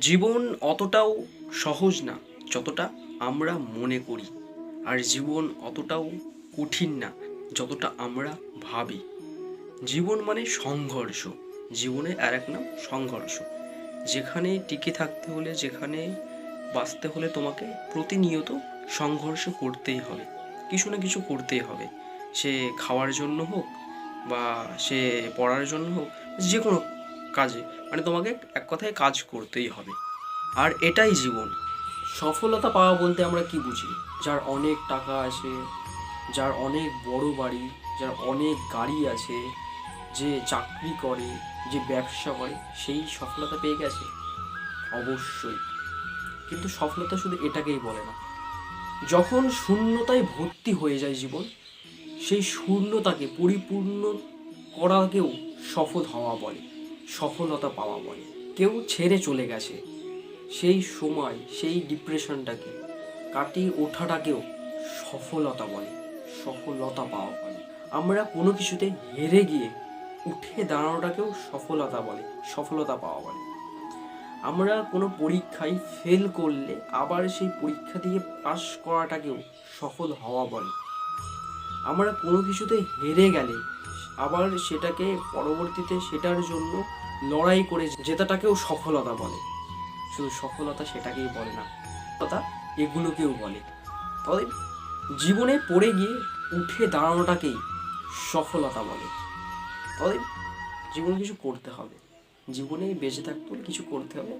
জীবন অতটাও সহজ না যতটা আমরা মনে করি। আর জীবন অতটাও কঠিন না যতটা আমরা ভাবি। জীবন মানে সংঘর্ষ। জীবনে আর এক নাম সংঘর্ষ। যেখানে টিকে থাকতে হলে, যেখানে বাঁচতে হলে তোমাকে প্রতিনিয়ত সংঘর্ষ করতেই হবে। কিছু না কিছু করতেই হবে। সে খাওয়ার জন্য হোক বা সে পড়ার জন্য হোক, যে কোনো কাজে। মানে তোমাকে এক কথায় কাজ করতেই হবে। আর এটাই জীবন। সফলতা পাওয়া বলতে আমরা কি বুঝি? যার অনেক টাকা আছে, যার অনেক বড় বাড়ি, যার অনেক গাড়ি আছে, যে চাকরি করে, যে ব্যবসা করে, সেই সফলতা পেয়ে গেছে? অবশ্যই। কিন্তু সফলতা শুধু এটাকেই বলে না। যখন শূন্যতায় ভর্তি হয়ে যায় জীবন, সেই শূন্যতাকে পরিপূর্ণ করাকেও সফল হওয়া বলে। সফলতা পাওয়া বলে। কেউ ছেড়ে চলে গেছে। সেই সময়, সেই ডিপ্রেশনটাকে কাটিয়ে ওঠাটাকেও সফলতা বলে, সফলতা পাওয়া বলে। আমরা কোনো কিছুতে হেরে গিয়ে উঠে দাঁড়ানোটাকেও সফলতা বলে, সফলতা পাওয়া বলে। আমরা কোনো পরীক্ষায় ফেল করলে আবার সেই পরীক্ষা দিয়ে পাশ করাটাকেও সফল হওয়া বলে। আমরা কোনো কিছুতে হেরে গেলে আবার সেটাকে পরবর্তীতে সেটার জন্য লড়াই করে জেতাটাকেও সফলতা বলে। শুধু সফলতা সেটাকেই বলে না, সফলতা এগুলোকেও বলে। তবে জীবনে পড়ে গিয়ে উঠে দাঁড়ানোটাকেই সফলতা বলে। তবে জীবনে কিছু করতে হবে। জীবনে বেঁচে থাকতে কিছু করতে হবে।